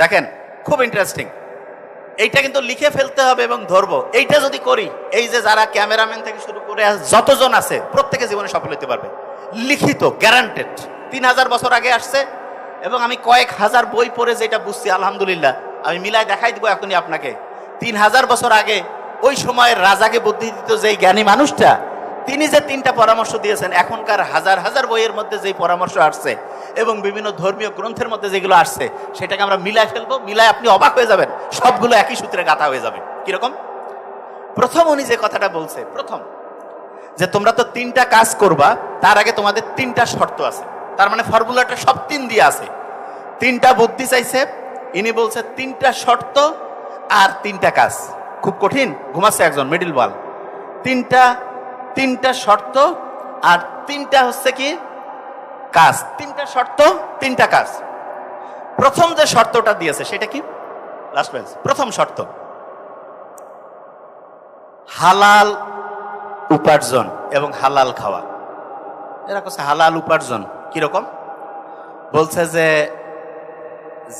দেখেন, খুব ইন্টারেস্টিং এইটা কিন্তু লিখে ফেলতে হবে এবং ধরবো। এইটা যদি করি, এই যে যারা ক্যামেরাম্যান থেকে শুরু করে যতজন আছে, প্রত্যেকে জীবনে সফল হতে পারবে। লিখিত গ্যারান্টেড তিন হাজার বছর আগে আসছে এবং আমি কয়েক হাজার বই পড়ে যেটা বুঝছি, আলহামদুলিল্লাহ, আমি মিলাই দেখাই দিব এখনই আপনাকে। তিন হাজার বছর আগে ওই সময়ের রাজাকে বুদ্ধি দিত যেই জ্ঞানী মানুষটা, তিনি যে তিনটা পরামর্শ দিয়েছেন, এখনকার হাজার হাজার বইয়ের মধ্যে যেই পরামর্শ আসছে এবং বিভিন্ন ধর্মীয় গ্রন্থের মধ্যে যেগুলো আসছে, সেটাকে আমরা মিলায় ফেলব, মিলায় আপনি অবাক হয়ে যাবেন, সবগুলো একই সূত্রে গাঁথা হয়ে যাবে। কীরকম? প্রথম উনি যে কথাটা বলছে, প্রথম, যে তোমরা তো তিনটা কাজ করবা, তার আগে তোমাদের তিনটা শর্ত আছে। তার মানে ফর্মুলাটা সব তিন দিয়ে আছে। তিনটা বুদ্ধি চাইছে, ইনি বলছে তিনটা শর্ত আর তিনটা কাজ। খুব কঠিন, ঘুমাচ্ছে একজন মিডিল বল। তিনটা তিনটা শর্ত আর তিনটা হচ্ছে কি? কাজ। তিনটা শর্ত, তিনটা কাজ। প্রথম যে শর্তটা দিয়েছে, সেটা কি? লাস্ট প্রথম শর্ত। হালাল উপার্জন এবং হালাল খাওয়া। এরা কাছে হালাল উপার্জন কীরকম বলছে যে,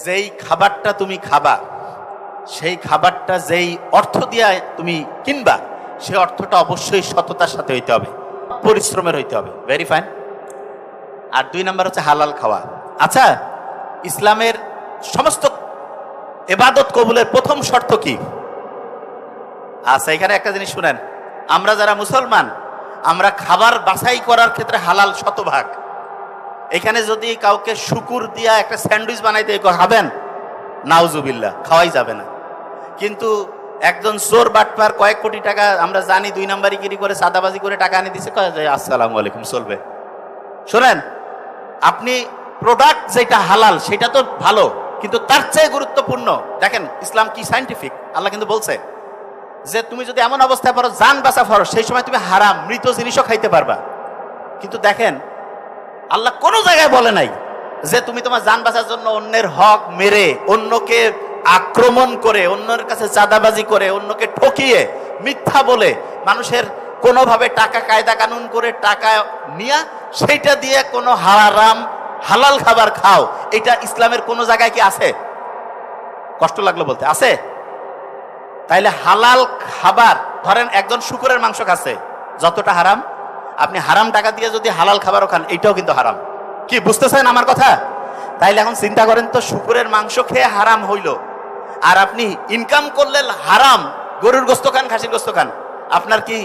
যেই খাবারটা তুমি খাবা, সেই খাবারটা যেই অর্থ দিয়া তুমি কিনবা, সে অর্থটা অবশ্যই সততার সাথে হইতে হবে, পরিশ্রমের হইতে হবে। ভেরি ফাইন আর দুই নাম্বার হচ্ছে হালাল খাওয়া। আচ্ছা ইসলামের সমস্ত এবাদত কবুলের প্রথম শর্ত কি? আচ্ছা এখানে একটা জিনিস শুনেন। আমরা যারা মুসলমান, আমরা খাবার বাছাই করার ক্ষেত্রে হালাল শতভাগ। এখানে যদি কাউকে শুকুর দিয়া একটা স্যান্ডউইচ বানাইতে খাবেন? নাউজুবিল্লা খাওয়াই যাবে না। কিন্তু একজন চোর বাটপার কয়েক কোটি টাকা, আমরা জানি দুই নাম্বারি গিরি করে সাদাবাজি করে টাকা আনি দিছে আসসালামু আলাইকুম, চলবে। শোনেন আপনি প্রোডাক্ট যেটা হালাল, সেটা তো ভালো, কিন্তু তার চেয়ে গুরুত্বপূর্ণ, দেখেন ইসলাম কি সাইন্টিফিক আল্লাহ কিন্তু বলছে যে তুমি যদি এমন অবস্থায় পারো যান বাঁচা পারো সেই সময় তুমি হারাম, মৃত জিনিসও খাইতে পারবা। কিন্তু দেখেন, আল্লাহ কোনো জায়গায় বলে নাই যে তুমি তোমার যান বাঁচার জন্য অন্যের হক মেরে, অন্যকে আক্রমণ করে, অন্যের কাছে চাঁদাবাজি করে, অন্যকে ঠকিয়ে মিথ্যা বলে, মানুষের কোনোভাবে টাকা কায়দা কানুন করে টাকা নিয়া, সেইটা দিয়ে কোনো হারাম, হালাল খাবার খাও, এটা ইসলামের কোনো জায়গায় কি আছে? কষ্ট লাগল বলতে, আছে? তাইলে হালাল খাবার, ধরেন একজন শুকুরের মাংস খাচ্ছে, যতটা হারাম, আপনি হারাম টাকা দিয়ে যদি হালাল খাবারও খান, এইটাও কিন্তু হারাম। কি, বুঝতেছেন আমার কথা? তাইলে এখন চিন্তা করেন তো, শুকুরের মাংস খেয়ে হারাম হইল, আর আপনি ইনকাম করলেন হারাম, গরুর গোস্ত খান, খাসির গোস্ত খান, আপনার কি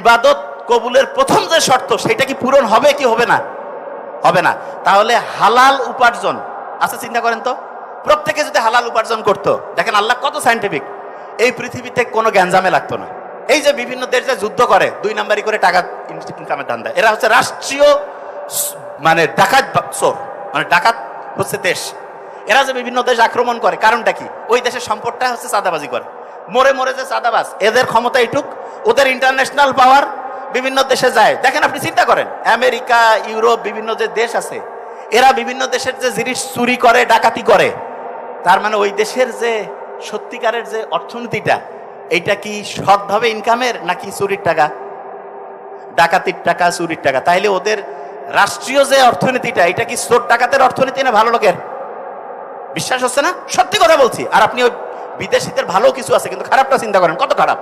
ইবাদত কবুলের প্রথম যে শর্ত, সেটা কি পূরণ হবে কি হবে না? হবে না। তাহলে হালাল উপার্জন আচ্ছা চিন্তা করেন তো, প্রত্যেকে যদি হালাল উপার্জন করতো, দেখেন আল্লাহ কত সাইন্টিফিক এই পৃথিবীতে কোনো গ্যাঞ্জামে লাগতো না। এই যে বিভিন্ন দেশ যে যুদ্ধ করে, দুই নাম্বারি করে টাকা ইনকামের ধান্দা। এরা হচ্ছে রাষ্ট্রীয় মানে ডাকাত চোর মানে ডাকাত হচ্ছে দেশ। এরা যে বিভিন্ন দেশ আক্রমণ করে, কারণটা কি? ওই দেশের সম্পদটা হচ্ছে চাঁদাবাজি করে। মরে মরে যে চাঁদাবাজ, এদের ক্ষমতা এইটুক, ওদের ইন্টারন্যাশনাল পাওয়ার বিভিন্ন দেশে যায়। দেখেন আপনি চিন্তা করেন, আমেরিকা, ইউরোপ, বিভিন্ন যে দেশ আছে, এরা বিভিন্ন দেশের যে জিনিস চুরি করে, ডাকাতি করে, তার মানে ওই দেশের যে সত্যিকারের যে অর্থনীতিটা, এইটা কি সৎভাবে ইনকামের নাকি চুরির টাকা? ডাকাতির টাকা, চুরির টাকা। তাইলে ওদের রাষ্ট্রীয় যে অর্থনীতিটা, এটা কি চোর ডাকাতের অর্থনীতি না ভালো লোকের? বিশ্বাস হচ্ছে না? সত্যি কথা বলছি। আর আপনি ওই বিদেশিদের ভালো কিছু আছে, কিন্তু খারাপটা চিন্তা করেন, কত খারাপ?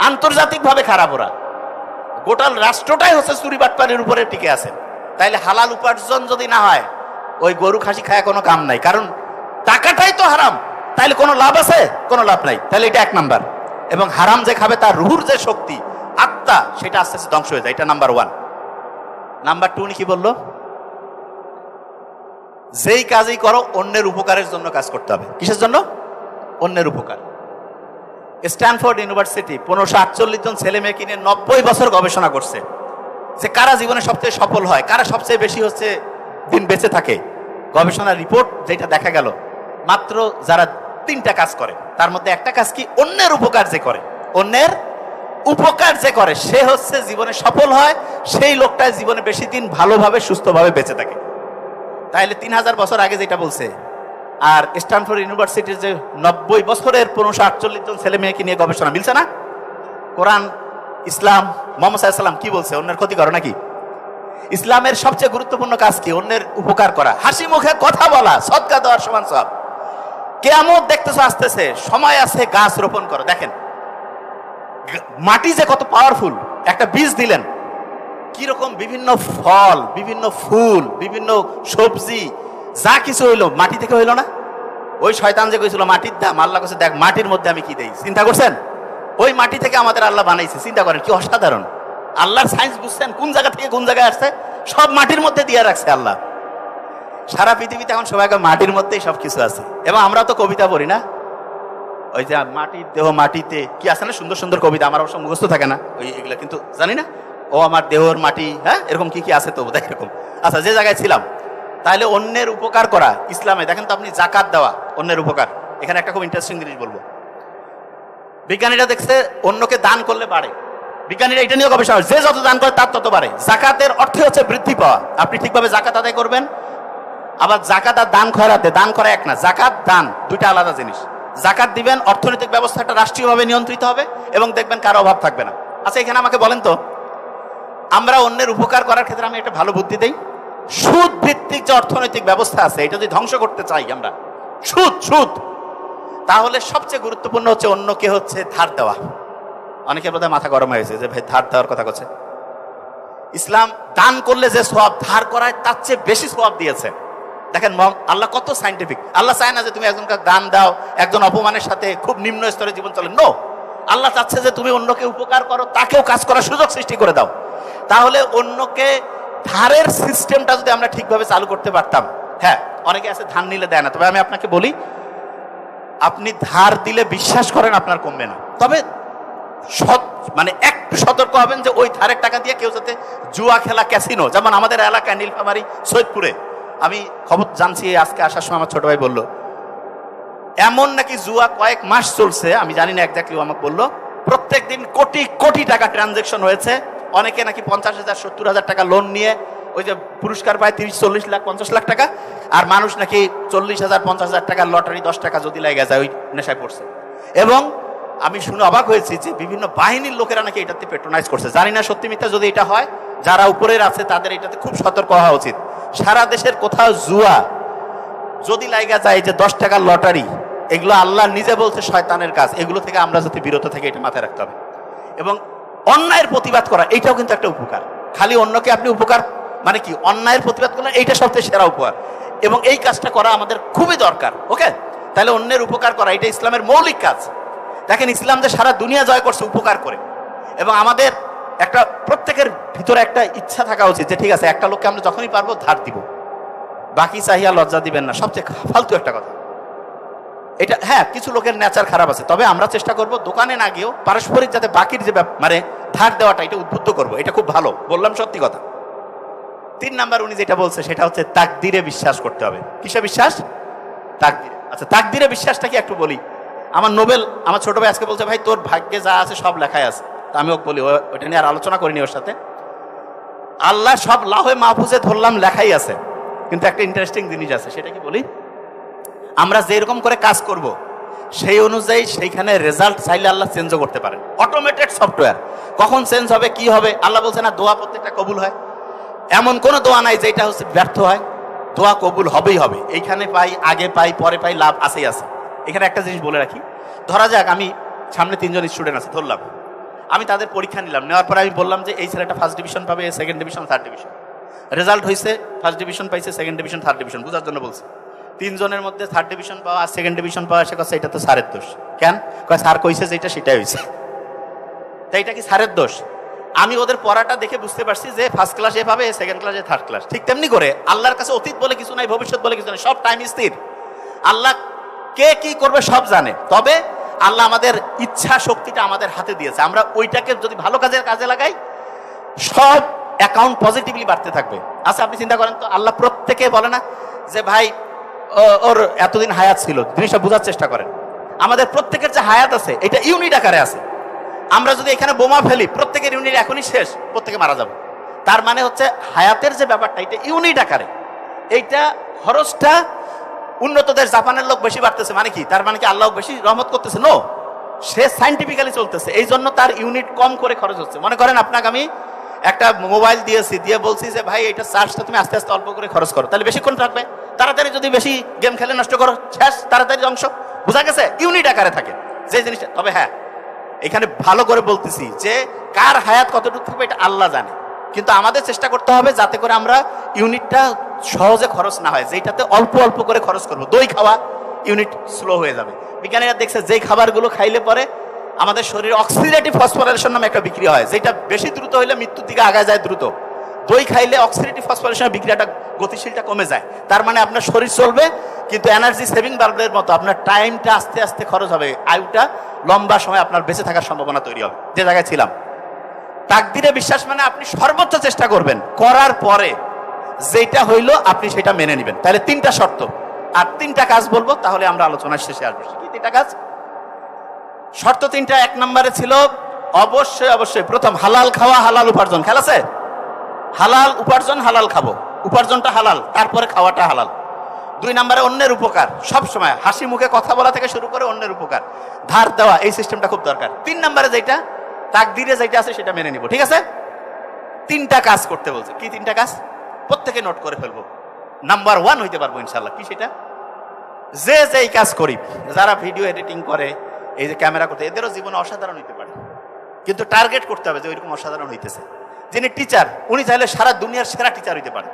আন্তর্জাতিকভাবে খারাপ ওরা। গোটাল রাষ্ট্রটাই হচ্ছে চুরি বাটপারের উপরে টিকে আছে। তাইলে হালাল উপার্জন যদি না হয়, ওই গরু খাসি খায় কোনো কাম নাই। কারণ টাকাটাই তো হারাম। তাইলে কোনো লাভ আছে? কোনো লাভ নাই। তাহলে এটা এক নাম্বার। এবং হারাম যে খাবে তার রুহুর যে শক্তি, আত্মা, সেটা আস্তে আস্তে ধ্বংস হয়ে যায়। এটা নাম্বার ওয়ান। নাম্বার টু কি বলল? যেই কাজই করো, অন্যের উপকারের জন্য কাজ করতে হবে। কিসের জন্য? অন্যের উপকার। স্ট্যানফোর্ড ইউনিভার্সিটি পনেরোশো আটচল্লিশ জন ছেলে মেয়েকে নিয়ে নব্বই বছর গবেষণা করছে। যে কারা জীবনে সবচেয়ে সফল হয়, কারা সবচেয়ে বেশি হচ্ছে দিন বেঁচে থাকে? গবেষণার রিপোর্ট যেটা দেখা গেল, মাত্র যারা তিনটা কাজ করে, তার মধ্যে একটা কাজ কি? অন্যের উপকার যে করে। অন্যের উপকার যে করে, সে হচ্ছে জীবনে সফল হয়, সেই লোকটা জীবনে বেশি দিন ভালোভাবে, সুস্থভাবে বেঁচে থাকে। তাহলে তিন হাজার বছর আগে যেটা বলছে আর স্ট্যানফোর্ড ইউনিভার্সিটির যে নব্বই বছরের পনেরোশো আটচল্লিশ জন ছেলে মেয়েকে নিয়ে গবেষণা, মিলছে না? কোরআন, ইসলাম, মোহাম্মদ সাল্লাম কি বলছে? অন্যের ক্ষতি করো নাকি? ইসলামের সবচেয়ে গুরুত্বপূর্ণ কাজ কি? অন্যের উপকার করা। হাসি মুখে কথা বলা সৎকা দেওয়ার সমান সব। কেমন দেখতেছো, আসতেছে, সময় আছে গাছ রোপণ করো। দেখেন মাটি যে কত পাওয়ারফুল একটা বীজ দিলেন। কীরকম বিভিন্ন ফল, বিভিন্ন ফুল, বিভিন্ন সবজি যা কিছু হইল, মাটি থেকে হইল না। ওই শয়তান যে কইছিল, মাটির দাম, আল্লাহ কাছে দেখ, মাটির মধ্যে আমি কি দেই? চিন্তা করছেন? ওই মাটি থেকে আমাদের আল্লাহ বানাইছে, চিন্তা করেন, কি অসাধারণ। আল্লাহর সায়েন্স বুঝছেন, কোন জায়গা থেকে কোন জায়গায় আসছে? সব মাটির মধ্যে দিয়ে রাখছে আল্লাহ। সারা পৃথিবীতে এখন সবাইকে মাটির মধ্যেই সব কিছু আছে। এবং আমরা তো কবিতা পড়ি না। ওই যে মাটির দেহ মাটিতে, কি আছে না, সুন্দর সুন্দর কবিতা, আমার অবশ্য মুখস্থ থাকে না। ওই এগুলো কিন্তু জানি না। ও আমার দেহর মাটি হ্যাঁ এরকম কি কি আছে তো বোধহয় এরকম। আচ্ছা যে জায়গায় ছিলাম তাহলে অন্যের উপকার করা ইসলামে। দেখেন তো আপনি জাকাত দেওয়া, অন্যের উপকার। এখানে একটা খুব ইন্টারেস্টিং জিনিস বলব। বিজ্ঞানীরা দেখছে, অন্যকে দান করলে বাড়ে। বিজ্ঞানীরা এটা নিয়ে গবেষণা যে যত দান করে তার তত বাড়ে। জাকাতের অর্থ হচ্ছে বৃদ্ধি পাওয়া। আপনি ঠিকভাবে জাকাত আদায় করবেন, আবার জাকাত আর দান খয়রাতে দান করা এক না, জাকাত, দান, দুইটা আলাদা জিনিস। জাকাত দিবেন, অর্থনৈতিক ব্যবস্থাটা রাষ্ট্রীয়ভাবে নিয়ন্ত্রিত হবে এবং দেখবেন কারও অভাব থাকবে না। আচ্ছা এখানে আমাকে বলেন তো, আমরা অন্যের উপকার করার ক্ষেত্রে আমি একটা ভালো বুদ্ধি দেই। সুদ ভিত্তিক যে অর্থনৈতিক ব্যবস্থা আছে, এটা যদি ধ্বংস করতে চাই আমরা, সুদ সুদ, তাহলে সবচেয়ে গুরুত্বপূর্ণ হচ্ছে অন্যকে হচ্ছে ধার দেওয়া। অনেকের বোধহয় মাথা গরম হয়েছে যে ভাই ধার দেওয়ার কথা করছে ইসলাম দান করলে যে সব ধার করায়, তার চেয়ে বেশি সব দিয়েছে। দেখেন আল্লাহ কত সাইন্টিফিক আল্লাহ চায় না যে তুমি একজনকে দান দাও, একজন অপমানের সাথে খুব নিম্ন স্তরে জীবন চলে। নো আল্লাহ চাচ্ছে যে তুমি অন্যকে উপকার করো, তাকেও কাজ করার সুযোগ সৃষ্টি করে দাও। তাহলে অন্যকে ধারের সিস্টেমটা যদি আমরা ঠিকভাবে চালু করতে পারতাম হ্যাঁ অনেকে আছে ধান নিলে দেয় না, তবে আমি আপনাকে বলি, আপনি ধার দিলে বিশ্বাস করেন আপনার কমবে না। তবে সৎ মানে একটু সতর্ক হবেন যে ওই ধারের টাকা দিয়ে কেউ যাতে জুয়া খেলা, ক্যাসিনো, যেমন আমাদের এলাকায় নীলফামারি, সৈয়দপুরে, আমি খবর জানছি আজকে আসার সময় আমার ছোট ভাই বলল, এমন নাকি জুয়া কয়েক মাস চলছে? আমি জানি না একজাক্টলি আমাকে বলল প্রত্যেক দিন কোটি কোটি টাকা ট্রানজেকশন হয়েছে অনেকে নাকি পঞ্চাশ হাজার, সত্তর হাজার টাকা লোন নিয়ে ওই যে পুরস্কার পায় তিরিশ, চল্লিশ লাখ, পঞ্চাশ লাখ টাকা, আর মানুষ নাকি চল্লিশ হাজার, পঞ্চাশ হাজার টাকা লটারি দশ টাকা যদি লেগে যায়, ওই নেশায় পড়ছে। এবং আমি শুনে অবাক হয়েছি যে বিভিন্ন বাহিনীর লোকেরা নাকি এটাতে পেট্রোনাইজ করছে। জানি না সত্যি মিথ্যা যদি এটা হয়, যারা উপরের আছে তাদের এটাতে খুব সতর্ক হওয়া উচিত। সারা দেশের কোথাও জুয়া, যদি লাইগা যায় যে দশ টাকার লটারি, এগুলো আল্লাহ নিজে বলছে শয়তানের কাজ, এগুলো থেকে আমরা যদি বিরত থেকে এটা মাথায় রাখতে হবে। এবং অন্যায়ের প্রতিবাদ করা, এইটাও কিন্তু একটা উপকার। খালি অন্যকে আপনি উপকার মানে কি, অন্যায়ের প্রতিবাদ করলেন এইটা সবচেয়ে সেরা উপকার এবং এই কাজটা করা আমাদের খুবই দরকার, ওকে? তাহলে অন্যের উপকার করা, এটা ইসলামের মৌলিক কাজ। দেখেন, ইসলাম যে সারা দুনিয়া জয় করছে উপকার করে। এবং আমাদের একটা, প্রত্যেকের ভিতরে একটা ইচ্ছা থাকা উচিত যে, ঠিক আছে, একটা লোককে আমরা যখনই পারব ধার দিব। বাকি চাহিয়া লজ্জা দিবেন না, সবচেয়ে ফালতু একটা কথা। এটা হ্যাঁ কিছু লোকের নেচার খারাপ আছে। তবে আমরা চেষ্টা করব দোকানে না গিয়েও পারস্পরিক যাতে বাকির যে মানে ধার দেওয়াটা, এটা উদ্বুদ্ধ করব। এটা খুব ভালো। বললাম সত্যি কথা। তিন নাম্বার উনি যেটা বলছে, সেটা হচ্ছে তাকদিরে বিশ্বাস করতে হবে। কিসে বিশ্বাস? তাকদিরে। আচ্ছা তাকদিরে বিশ্বাসটা কি একটু বলি? আমার নোবেল, আমার ছোট ভাই আজকে বলছে, ভাই, তোর ভাগ্যে যা আছে সব লেখাই আছে। তা আমি ওকে বলি ওটা নিয়ে আর আলোচনা করিনি ওর সাথে। আল্লাহ সব লাহে মাহফুজে ধরলাম, লেখাই আছে। কিন্তু একটা ইন্টারেস্টিং জিনিস আছে, সেটা কি বলি? আমরা যেরকম করে কাজ করব, সেই অনুযায়ী সেইখানে রেজাল্ট চাইলে আল্লাহ চেঞ্জও করতে পারেন। অটোমেটেড সফটওয়্যার কখন চেঞ্জ হবে, কি হবে, আল্লাহ বলছে না, দোয়া প্রত্যেকটা কবুল হয়। এমন কোনো দোয়া নাই যেটা হচ্ছে ব্যর্থ হয়। দোয়া কবুল হবেই হবে। এইখানে পাই, আগে পাই, পরে পাই, লাভ আসেই আছে। এখানে একটা জিনিস বলে রাখি। ধরা যাক, আমি সামনে তিনজন স্টুডেন্ট আছে, ধরলাম। আমি তাদের পরীক্ষা নিলাম। নেওয়ার পরে আমি বললাম যে, এই ছেলেটা ফার্স্ট ডিভিশন পাবে second division third division result হয়েছে ফার্স্ট ডিভিশন পাইছে সেকেন্ড ডিভিশন থার্ড ডিভিশন বোঝার জন্য বলছে। তিনজনের মধ্যে থার্ড ডিভিশন পাওয়া আর সেকেন্ড ডিভিশন পাওয়া, সে কথা এটা তো স্যারের দোষ। কেন? স্যার কইছে যেটা সেটাই হয়েছে তাই এটা কি স্যারের দোষ? আমি ওদের পড়াটা দেখে বুঝতে পারছি যে ফার্স্ট ক্লাস এ পাবে সেকেন্ড ক্লাসে থার্ড ক্লাস ঠিক তেমনি করে আল্লাহর কাছে অতীত বলে কিছু নাই, ভবিষ্যৎ বলে কিছু নাই, সব টাইম স্থির। আল্লাহ কে কি করবে সব জানে। তবে আল্লাহ আমাদের ইচ্ছা শক্তিটা আমাদের হাতে দিয়েছে। আমরা ওইটাকে যদি ভালো কাজের কাজে লাগাই, সব অ্যাকাউন্ট পজিটিভলি বাড়তে থাকবে। আচ্ছা আপনি চিন্তা করেন তো, আল্লাহ প্রত্যেকে বলে না যে, ভাই ওর এতদিন হায়াত ছিল, জিনিসটা বোঝার চেষ্টা করেন। আমাদের প্রত্যেকের যে হায়াত আছে, এটা ইউনিট আকারে আছে। আমরা যদি এখানে বোমা ফেলি, প্রত্যেকের ইউনিট এখনই শেষ, প্রত্যেকে মারা যাবে। তার মানে হচ্ছে, হায়াতের যে ব্যাপারটা, এটা ইউনিট আকারে। এইটা খরচটা উন্নত দেশ জাপানের লোক বেশি বাড়তেছে মানে কি? তার মানে কি আল্লাহ বেশি রহমত করতেছে? নো সে সাইন্টিফিক্যালি চলতেছে। এই জন্য তার ইউনিট কম করে খরচ হচ্ছে। মনে করেন আপনাকে আমি একটা মোবাইল দিয়েছি, দিয়ে বলছি যে, ভাই, এটা চার্জটা তুমি আস্তে আস্তে অল্প করে খরচ করো। তাহলে বেশিক্ষণ থাকবে তাড়াতাড়ি যদি বেশি গেম খেলে নষ্ট করো, শেষ, তাড়াতাড়ি অংশ। বোঝা গেছে? ইউনিট আকারে থাকে। যে জিনিসটা, তবে হ্যাঁ এখানে ভালো করে বলতেছি যে, কার হায়াত কতটুকু থাকবে এটা আল্লাহ জানে। কিন্তু আমাদের চেষ্টা করতে হবে যাতে করে আমরা ইউনিটটা সহজে খরচ না হয় যেটাতে অল্প অল্প করে খরচ করব। দই খাওয়া ইউনিট স্লো হয়ে যাবে। বিজ্ঞানীরা দেখছে যেই খাবারগুলো খাইলে পরে আমাদের শরীরে অক্সিডেটিভ ফসফোরেশন নামে একটা বিক্রিয়া হয়, যেটা বেশি দ্রুত হলে মৃত্যুর দিকে আগায় যায় দ্রুত। দই খাইলে অক্সিডেটিভ ফসফোরেশনের বিক্রিয়াটা গতিশীলটা কমে যায়। তার মানে আপনার শরীর চলবে, কিন্তু এনার্জি সেভিং বাল্বের মতো আপনার টাইমটা আস্তে আস্তে খরচ হবে, আয়ুটা লম্বা সময় আপনার বেঁচে থাকার সম্ভাবনা তৈরি হবে, যে জায়গায় ছিলাম। তাকদিরে বিশ্বাস মানে আপনি সর্বোচ্চ চেষ্টা করবেন, করার পরে যেটা হইল আপনি সেটা মেনে নেবেন। তাহলে তিনটা শর্ত। আর তিনটা কাজ বলব, তাহলে আমরা আলোচনার শেষে আসব। কি তিনটা কাজ? শর্ত তিনটা, এক নম্বরে ছিল অবশ্যই অবশ্যই প্রথম হালাল খাওয়া, হালাল উপার্জন। খেয়াল আছে? হালাল উপার্জন, হালাল খাব। উপার্জনটা হালাল, তারপরে খাওয়াটা হালাল। দুই নম্বরে অন্যের উপকার। সব সময় হাসি মুখে কথা বলা থেকে শুরু করে অন্যের উপকার। ধার দেওয়া, এই সিস্টেমটা খুব দরকার। তিন নম্বরে যেটা তাকদিরে যেটা আছে সেটা মেনে নিব, ঠিক আছে? তিনটা কাজ করতে বলছে। কি তিনটা কাজ? প্রত্যেকে নোট করে ফেলব। নাম্বার ওয়ান হইতে পারব ইনশাল্লাহ কি সেটা? যে যেই কাজ করি, যারা ভিডিও এডিটিং করে এই যে ক্যামেরা করতে, এদেরও জীবনে অসাধারণ হইতে পারে। কিন্তু টার্গেট করতে হবে যে ওইরকম অসাধারণ হইতেছে। যিনি টিচার উনি চাইলে সারা দুনিয়ার সেরা টিচার হইতে পারে।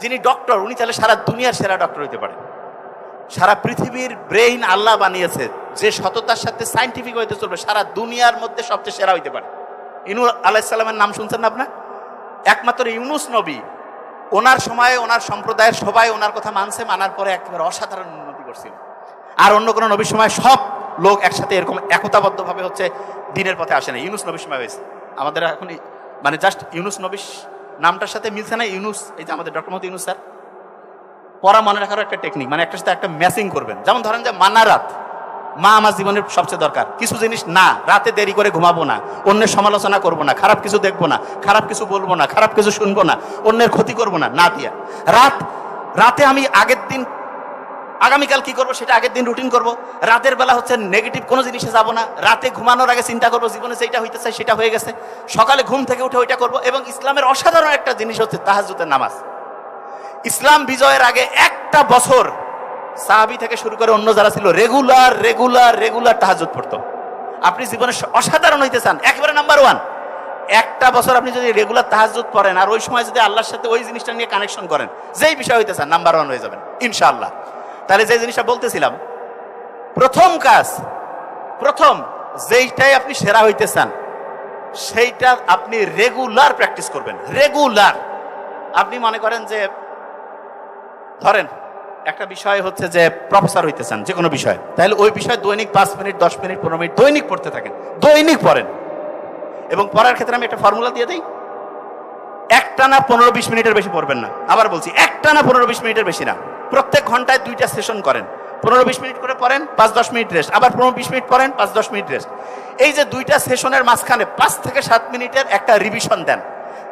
যিনি ডক্টর উনি চাইলে সারা দুনিয়ার সেরা ডক্টর হইতে পারে। সারা পৃথিবীর ব্রেইন আল্লাহ বানিয়েছে, যে সততার সাথে সাইন্টিফিক হইতে চলবে, সারা দুনিয়ার মধ্যে সবচেয়ে সেরা হইতে পারে। ইনু আলাইসাল্লামের নাম শুনছেন না আপনার একমাত্র ইউনুস নবী, ওনার সময়ে, ওনার সম্প্রদায়ের সবাই ওনার কথা মানছে, মানার পরে একেবারে অসাধারণ উন্নতি করছিল। আর অন্য কোনো নবীর সময় সব লোক একসাথে এরকম একতাবদ্ধভাবে হচ্ছে দিনের পথে আসে না। ইউনুস নবীর সময় হয়েছে। আমাদের এখন মানে জাস্ট ইউনুস নবীর নামটার সাথে মিলছে না। ইউনুস, এই যে আমাদের ডক্টর মোহাম্মদ ইউনুস স্যার, পড়া মনে রাখারও একটা টেকনিক মানে একটার সাথে একটা ম্যাচিং করবেন। যেমন ধরেন যে মানা রাত, মা আমার জীবনের সবচেয়ে দরকার। কিছু জিনিস না, রাতে দেরি করে ঘুমাবো না, অন্যের সমালোচনা করব না, খারাপ কিছু দেখব না, খারাপ কিছু বলব না, খারাপ কিছু শুনব না, অন্যের ক্ষতি করব না না দিয়া। রাত, রাতে আমি আগের দিন আগামীকাল কি করব সেটা আগের দিন রুটিন করব। রাতের বেলা হচ্ছে নেগেটিভ কোনো জিনিসে যাব না। রাতে ঘুমানোর আগে চিন্তা করব, জীবনে যেটা হইতে চাই সেটা হয়ে গেছে। সকালে ঘুম থেকে উঠে ওইটা করব এবং ইসলামের অসাধারণ একটা জিনিস হচ্ছে তাহাজুতের নামাজ। ইসলাম বিজয়ের আগে একটা বছর সাহাবি থেকে শুরু করে অন্য যারা ছিল রেগুলার রেগুলার রেগুলার তাহাজুদ পড়তো। আপনি জীবনে অসাধারণ হইতে চান, একেবারে নাম্বার ওয়ান একটা বছর আপনি যদি রেগুলার তাহাজুদ পড়েন আর ওই সময় যদি আল্লাহর সাথে ওই জিনিসটা নিয়ে কানেকশন করেন, যেই বিষয় হইতে চান নাম্বার ওয়ান হয়ে যাবেন, ইনশাআল্লাহ। তাহলে যে জিনিসটা বলতেছিলাম, প্রথম কাজ, প্রথম যেইটাই আপনি সেরা হইতে চান সেইটা আপনি রেগুলার প্র্যাকটিস করবেন রেগুলার আপনি মনে করেন যে, ধরেন, একটা বিষয় হচ্ছে যে প্রফেসর হইতে চান যে কোনো বিষয়, তাহলে ওই বিষয়ে দৈনিক পাঁচ মিনিট, দশ মিনিট, পনেরো মিনিট দৈনিক পড়তে থাকেন, দৈনিক পড়েন। এবং পড়ার ক্ষেত্রে আমি একটা ফর্মুলা দিয়ে দিই একটানা পনেরো, বিশ মিনিটের বেশি পড়বেন না। আবার বলছি একটানা পনেরো, বিশ মিনিটের বেশি না। প্রত্যেক ঘন্টায় দুইটা সেশন করেন। পনেরো বিশ মিনিট করে পড়েন, পাঁচ দশ মিনিট রেস্ট। আবার পনেরো বিশ মিনিট পড়েন, পাঁচ দশ মিনিট রেস্ট। এই যে দুইটা সেশনের মাঝখানে পাঁচ থেকে সাত মিনিটের একটা রিভিশন দেন।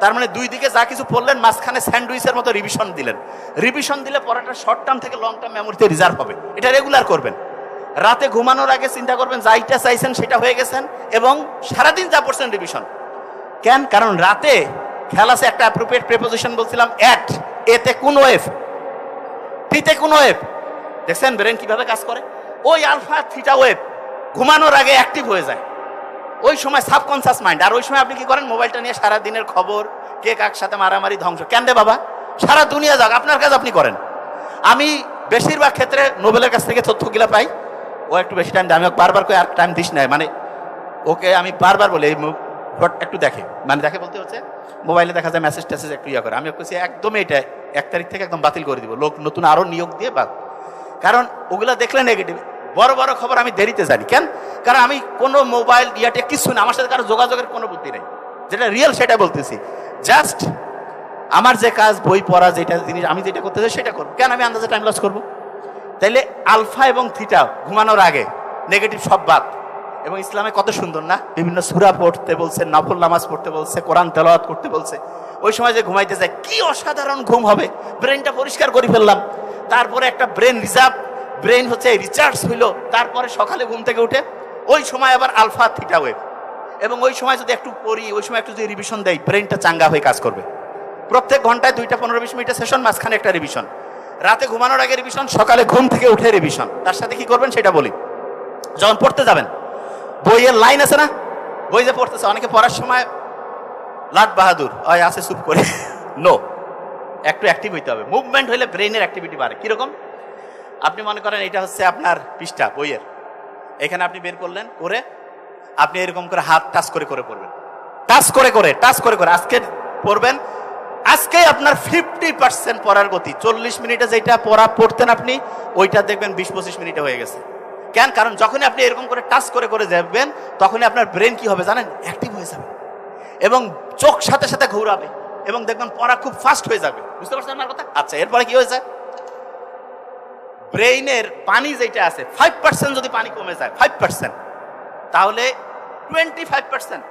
তার মানে দুই দিকে যা কিছু পড়লেন, মাঝখানে স্যান্ডউইচের মতো রিভিশন দিলেন। রিভিশন দিলে পড়াটা শর্ট টার্ম থেকে লং টার্ম মেমোরিতে রিজার্ভ হবে। এটা রেগুলার করবেন। রাতে ঘুমানোর আগে চিন্তা করবেন যাইটা চাইছেন সেটা হয়ে গেছেন এবং সারাদিন যা পড়ছেন রিভিশন কেন? কারণ রাতে আছে একটা অ্যাপ্রোপ্রিয়েট প্রেপোজিশন বলছিলাম অ্যাট এতে কোন ওয়েভ টিতে কোন ওয়েভ দেখছেন ব্রেন কীভাবে কাজ করে? ওই আলফা থিটা ওয়েভ ঘুমানোর আগে অ্যাক্টিভ হয়ে যায়। ওই সময় সাবকনসিয়াস মাইন্ড আর ওই সময় আপনি কি করেন? মোবাইলটা নিয়ে সারা দিনের খবর, কে কার সাথে মারামারি, ধ্বংস। কেন রে বাবা? সারা দুনিয়া যাক, আপনার কাজ আপনি করেন। আমি বেশিরভাগ ক্ষেত্রে নোবেলের কাছ থেকে তথ্যগুলো পাই। ও একটু বেশি টাইম দেয়, আমি বারবার করে আর টাইম দিস নাই। মানে ওকে আমি বারবার বলি হট একটু দেখে। মানে দেখে বলতে হচ্ছে মোবাইলে দেখা যায় মেসেজ টেসেজ একটু ইয়া করে। আমি ওকে বলছি, একদমই এটা এক তারিখ থেকে একদম বাতিল করে দিব। লোক নতুন আরও নিয়োগ দিয়ে বাদ। কারণ ওগুলো দেখলে নেগেটিভ বড় বড় খবর আমি দেরিতে জানি। কেন? কারণ আমি কোনো মোবাইল ইয়াটে কিছু না আমার সাথে কারও যোগাযোগের কোনো বুদ্ধি নেই। যেটা রিয়েল সেটা বলতেছি। জাস্ট আমার যে কাজ বই পড়া যেটা জিনিস আমি যেটা করতে চাই সেটা করব। কেন আমি আন্দাজে টাইম লস করব? তাইলে আলফা এবং থিটা ঘুমানোর আগে নেগেটিভ সব বাদ। এবং ইসলামে কত সুন্দর না? বিভিন্ন সুরা পড়তে বলছে, নফল নামাজ পড়তে বলছে, কোরআন তেলাওয়াত করতে বলছে। ওই সময় যে ঘুমাইতে যায়, কি অসাধারণ ঘুম হবে। ব্রেনটা পরিষ্কার করে ফেললাম। তারপরে একটা ব্রেন রিজার্ভ ব্রেন হচ্ছে রিচার্জ হইল। তারপরে সকালে ঘুম থেকে উঠে, ওই সময় আবার আলফা থিটা ওয়েভ এবং ওই সময় যদি একটু পড়ি, ওই সময় একটু যদি রিভিশন দেয় ব্রেনটা চাঙ্গা হয়ে কাজ করবে। প্রত্যেক ঘন্টায় দুইটা পনেরো বিশ মিনিটের সেশন মাঝখানে একটা রিভিশন রাতে ঘুমানোর আগে রিভিশন সকালে ঘুম থেকে উঠে রিভিশন তার সাথে কি করবেন সেটা বলি। যখন পড়তে যাবেন বইয়ের লাইন আছে না? বই যে পড়তেছে, অনেকে পড়ার সময় লাট বাহাদুর। হয় আছে, চুপ করে। নো একটু অ্যাক্টিভ হইতে হবে। মুভমেন্ট হইলে ব্রেনের অ্যাক্টিভিটি বাড়ে। কীরকম? আপনি মনে করেন এটা হচ্ছে আপনার পৃষ্ঠা, বইয়ের। এখানে আপনি বের করলেন, করে আপনি এরকম করে হাত টাচ করে করে পড়বেন। টাচ করে করে, টাচ করে করে। আজকে পড়বেন, আজকে আপনার ফিফটি পার্সেন্ট পড়ার গতি। চল্লিশ মিনিটে যেটা পড়া, পড়তেন আপনি, ওইটা দেখবেন বিশ পঁচিশ মিনিটে হয়ে গেছে। কেন কারণ যখনই আপনি এরকম করে টাচ করে করে যাবেন, তখনই আপনার ব্রেন কি হবে জানেন? অ্যাক্টিভ হয়ে যাবে। এবং চোখ সাথে সাথে ঘুরাবে। এবং দেখবেন পড়া খুব ফাস্ট হয়ে যাবে। বুঝতে পারছেন আমার কথা? আচ্ছা এরপরে কি হয়েছে? ব্রেইনের পানি যেটা আছে ফাইভ পার্সেন্ট যদি পানি কমে যায় ফাইভ পার্সেন্ট তাহলে twenty five percent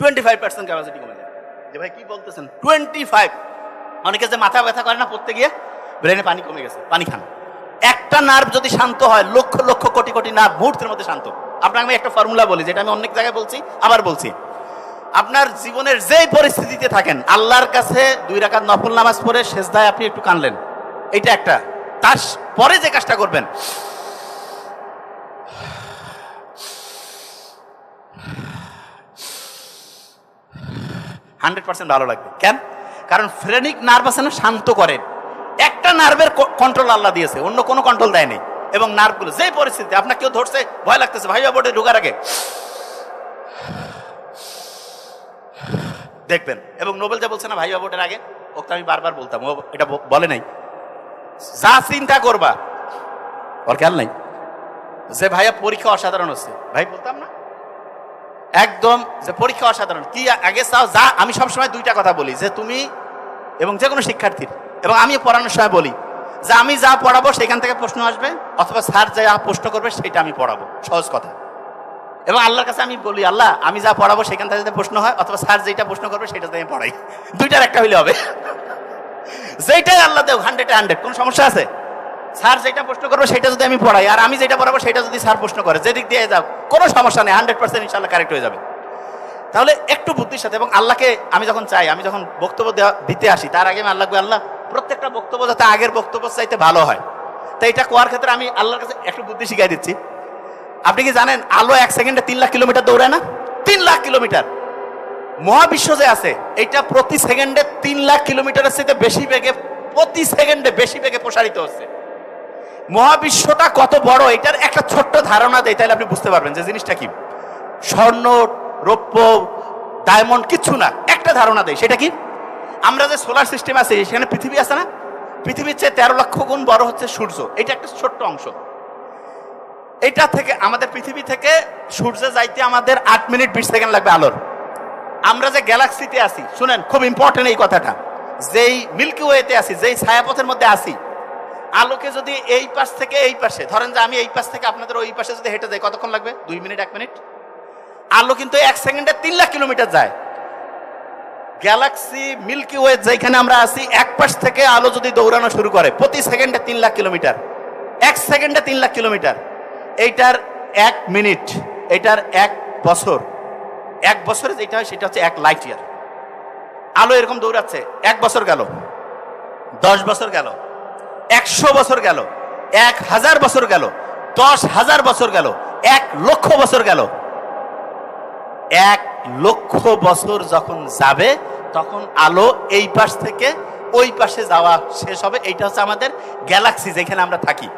twenty five percent capacity কমে যায়। যে ভাই কি বলতেছেন? টোয়েন্টি ফাইভ অনেকে যে মাথা ব্যথা করে না পড়তে গিয়ে? ব্রেনে পানি কমে গেছে, পানি খান। একটা নার্ভ যদি শান্ত হয়, লক্ষ লক্ষ কোটি কোটি নার্ভ মুহূর্তের মধ্যে শান্ত। আপনাকে আমি একটা ফর্মুলা বলি, যেটা আমি অনেক জায়গায় বলছি, আবার বলছি। আপনার জীবনের যেই পরিস্থিতিতে থাকেন, আল্লাহর কাছে দুই রাকাত নফল নামাজ পড়ে শেষদায় আপনি একটু কানলেন। এটা একটা। তার পরে যে কাজটা করবেন, হান্ড্রেড পার্সেন্ট ভালো লাগবে। কেন? কারণ ফ্রেনিক নার্ভ শান্ত করেন একটা নার্ভের কন্ট্রোল আল্লাহ দিয়েছে, অন্য কোনো কন্ট্রোল দেয়নি। এবং নার্ভগুলো যে পরিস্থিতি, আপনার কেউ ধরছে, ভয় লাগতেছে, ভাই বোর্ডে ঢোকার আগে। দেখবেন, এবং নোবেল যা বলছে না, ভাই বোর্ডের আগে, ওকে আমি বারবার বলতাম, ও এটা বলে নাই। যা চিন্তা করবা, ওর খেয়াল নাই। যে ভাইয়া পরীক্ষা অসাধারণ হচ্ছে, ভাই বলতাম না? একদম, যে পরীক্ষা অসাধারণ। কি আগে চাও, যা, আমি সবসময় দুইটা কথা বলি, যে তুমি এবং যে কোনো শিক্ষার্থীর। এবং আমি পড়ানোর সময় বলি যে আমি যা পড়াবো সেখান থেকে প্রশ্ন আসবে, অথবা স্যার যা প্রশ্ন করবে সেটা আমি পড়াবো। সহজ কথা। এবং আল্লাহর কাছে আমি বলি, আল্লাহ, আমি যা পড়াবো সেখান থেকে যদি প্রশ্ন হয়, অথবা স্যার যেটা প্রশ্ন করবে সেটা আমি পড়াই। দুইটার একটা হইলে হবে। যেটাই আল্লাহ দেও হান্ড্রেড হান্ড্রেড কোনো সমস্যা আছে? স্যার যেটা প্রশ্ন করবে সেটা যদি আমি পড়াই, আর আমি যেটা পড়াবো সেটা যদি স্যার প্রশ্ন করে, যেদিক দিয়ে যাও, কোনো সমস্যা নেই হান্ড্রেড পার্সেন্ট ইনশাল্লাহ কারেক্ট হয়ে যাবে। তাহলে একটু বুদ্ধির সাথে, এবং আল্লাহকে আমি যখন চাই, আমি যখন বক্তব্য দিতে আসি, তার আগে আমি আল্লাহকে আল্লাহ প্রত্যেকটা বক্তব্য যাতে আগের বক্তব্য চাইতে ভালো হয়। তো এটা কোয়ার ক্ষেত্রে আমি আল্লাহর কাছে একটু বুদ্ধি শিখাই দিচ্ছি। আপনি কি জানেন, আলো এক সেকেন্ডে তিন লাখ কিলোমিটার দৌড়ায় না? তিন লাখ কিলোমিটার। মহাবিশ্ব যে আছে, এটা প্রতি সেকেন্ডে তিন লাখ কিলোমিটারের সাথে বেশি বেগে, প্রতি সেকেন্ডে বেশি বেগে প্রসারিত হচ্ছে। মহাবিশ্বটা কত বড়, এটার একটা ছোট্ট ধারণা দেয় তাহলে আপনি বুঝতে পারবেন যে জিনিসটা কি। স্বর্ণ, রৌপ্য, ডায়মন্ড, কিচ্ছু না, একটা ধারণা দেয় সেটা কি? আমরা যে সোলার সিস্টেম আছে, সেখানে পৃথিবী আছে না? পৃথিবীর চেয়ে তেরো লক্ষ গুণ বড় হচ্ছে সূর্য। এটা একটা ছোট্ট অংশ। এটা থেকে, আমাদের পৃথিবী থেকে সূর্যে যাইতে আমাদের আট মিনিট বিশ সেকেন্ড লাগবে আলোর। আমরা যে গ্যালাক্সিতে আছি, শুনেন, খুব ইম্পর্টেন্ট এই কথাটা। যেই মিল্কি ওয়েতে আছি, যেই ছায়াপথের মধ্যে আছি, আলোকে যদি এই পাশ থেকে এই পাশে, ধরেন যে আমি এই পাশ থেকে আপনাদের ওই পাশে যদি হেঁটে যাই, কতক্ষণ লাগবে? দুই মিনিট, এক মিনিট? আলো কিন্তু এক সেকেন্ডে তিন লাখ কিলোমিটার যায়। গ্যালাক্সি, মিল্কি ওয়ে যেখানে আমরা আছি, এক পাশ থেকে আলো যদি দৌড়ানো শুরু করে, প্রতি সেকেন্ডে তিন লাখ কিলোমিটার। এক সেকেন্ডে তিন লাখ কিলোমিটার। এইটার এক মিনিট এটার এক বছর। এক বছরে যেটা হয়, সেটা হচ্ছে এক লাইট ইয়ার আলো এরকম দৌড়াচ্ছে, এক বছর গেল, দশ বছর গেল, একশো বছর গেল, এক হাজার বছর গেল, দশ হাজার বছর গেল, এক লক্ষ বছর গেল। এক লক্ষ বছর যখন যাবে, তখন আলো এই পাশ থেকে ওই পাশে যাওয়া শেষ হবে। এইটা হচ্ছে আমাদের গ্যালাক্সি যেখানে আমরা থাকি।